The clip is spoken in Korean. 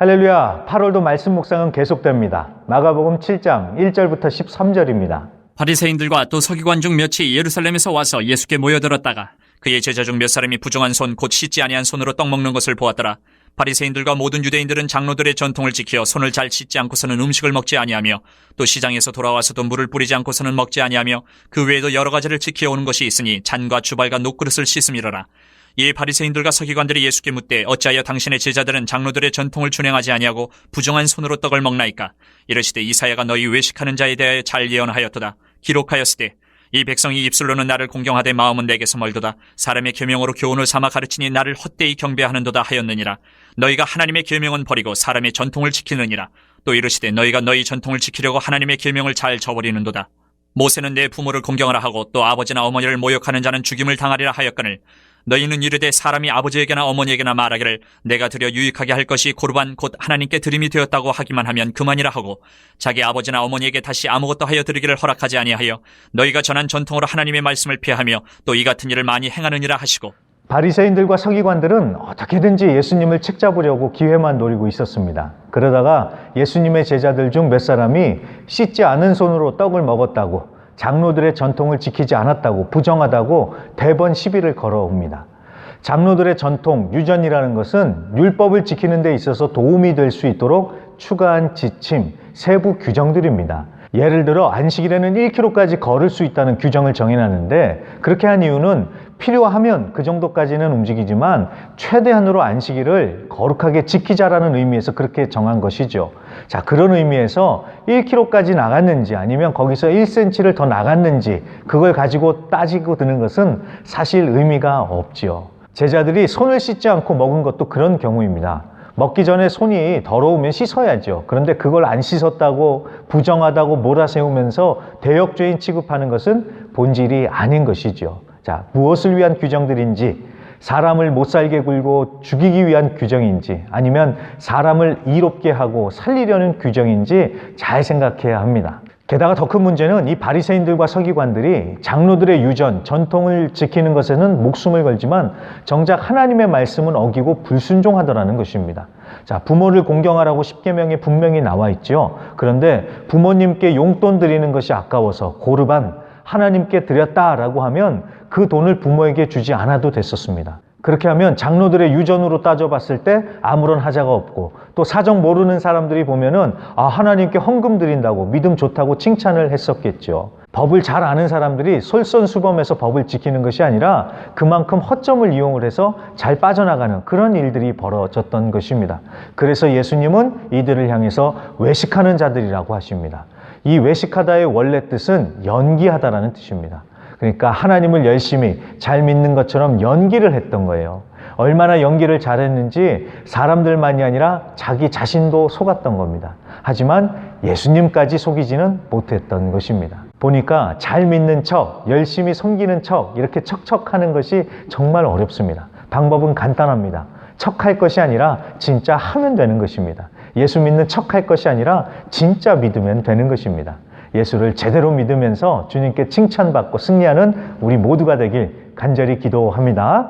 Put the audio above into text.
할렐루야. 8월도 말씀 묵상은 계속됩니다. 마가복음 7장 1절부터 13절입니다. 바리새인들과 또 서기관 중 몇이 예루살렘에서 와서 예수께 모여들었다가 그의 제자 중 몇 사람이 부정한 손 곧 씻지 아니한 손으로 떡 먹는 것을 보았더라. 바리새인들과 모든 유대인들은 장로들의 전통을 지켜 손을 잘 씻지 않고서는 음식을 먹지 아니하며 또 시장에서 돌아와서도 물을 뿌리지 않고서는 먹지 아니하며 그 외에도 여러 가지를 지켜오는 것이 있으니 잔과 주발과 녹그릇을 씻음이러라. 이 바리새인들과 서기관들이 예수께 묻되 어찌하여 당신의 제자들은 장로들의 전통을 준행하지 아니하고 부정한 손으로 떡을 먹나이까? 이르시되 이사야가 너희 외식하는 자에 대하여 잘 예언하였도다. 기록하였으되 이 백성이 입술로는 나를 공경하되 마음은 내게서 멀도다. 사람의 계명으로 교훈을 삼아 가르치니 나를 헛되이 경배하는도다 하였느니라. 너희가 하나님의 계명은 버리고 사람의 전통을 지키느니라. 또 이르시되 너희가 너희 전통을 지키려고 하나님의 계명을 잘 저버리는도다. 모세는 내 부모를 공경하라 하고 또 아버지나 어머니를 모욕하는 자는 죽임을 당하리라 하였거늘 너희는 이르되 사람이 아버지에게나 어머니에게나 말하기를 내가 드려 유익하게 할 것이 고르반 곧 하나님께 드림이 되었다고 하기만 하면 그만이라 하고 자기 아버지나 어머니에게 다시 아무것도 하여 드리기를 허락하지 아니하여 너희가 전한 전통으로 하나님의 말씀을 피하며 또 이 같은 일을 많이 행하느니라 하시고 바리새인들과 서기관들은 어떻게든지 예수님을 책잡으려고 기회만 노리고 있었습니다. 그러다가 예수님의 제자들 중 몇 사람이 씻지 않은 손으로 떡을 먹었다고 장로들의 전통을 지키지 않았다고 부정하다고 대번 시비를 걸어옵니다. 장로들의 전통, 유전이라는 것은 율법을 지키는 데 있어서 도움이 될 수 있도록 추가한 지침, 세부 규정들입니다. 예를 들어 안식일에는 1km까지 걸을 수 있다는 규정을 정해놨는데 그렇게 한 이유는 필요하면 그 정도까지는 움직이지만 최대한으로 안식일을 거룩하게 지키자라는 의미에서 그렇게 정한 것이죠. 자, 그런 의미에서 1km까지 나갔는지 아니면 거기서 1cm를 더 나갔는지 그걸 가지고 따지고 드는 것은 사실 의미가 없지요. 제자들이 손을 씻지 않고 먹은 것도 그런 경우입니다. 먹기 전에 손이 더러우면 씻어야죠. 그런데 그걸 안 씻었다고 부정하다고 몰아세우면서 대역죄인 취급하는 것은 본질이 아닌 것이죠. 자, 무엇을 위한 규정들인지 사람을 못 살게 굴고 죽이기 위한 규정인지 아니면 사람을 이롭게 하고 살리려는 규정인지 잘 생각해야 합니다. 게다가 더 큰 문제는 이 바리새인들과 서기관들이 장로들의 유전, 전통을 지키는 것에는 목숨을 걸지만 정작 하나님의 말씀은 어기고 불순종하더라는 것입니다. 자, 부모를 공경하라고 십계명에 분명히 나와 있죠. 그런데 부모님께 용돈 드리는 것이 아까워서 고르반 하나님께 드렸다라고 하면 그 돈을 부모에게 주지 않아도 됐었습니다. 그렇게 하면 장로들의 유전으로 따져봤을 때 아무런 하자가 없고 또 사정 모르는 사람들이 보면은 아 하나님께 헌금 드린다고 믿음 좋다고 칭찬을 했었겠죠. 법을 잘 아는 사람들이 솔선수범해서 법을 지키는 것이 아니라 그만큼 허점을 이용을 해서 잘 빠져나가는 그런 일들이 벌어졌던 것입니다. 그래서 예수님은 이들을 향해서 외식하는 자들이라고 하십니다. 이 외식하다의 원래 뜻은 연기하다라는 뜻입니다. 그러니까 하나님을 열심히 잘 믿는 것처럼 연기를 했던 거예요. 얼마나 연기를 잘했는지 사람들만이 아니라 자기 자신도 속았던 겁니다. 하지만 예수님까지 속이지는 못했던 것입니다. 보니까 잘 믿는 척, 열심히 섬기는 척, 이렇게 척척하는 것이 정말 어렵습니다. 방법은 간단합니다. 척할 것이 아니라 진짜 하면 되는 것입니다. 예수 믿는 척할 것이 아니라 진짜 믿으면 되는 것입니다. 예수를 제대로 믿으면서 주님께 칭찬받고 승리하는 우리 모두가 되길 간절히 기도합니다.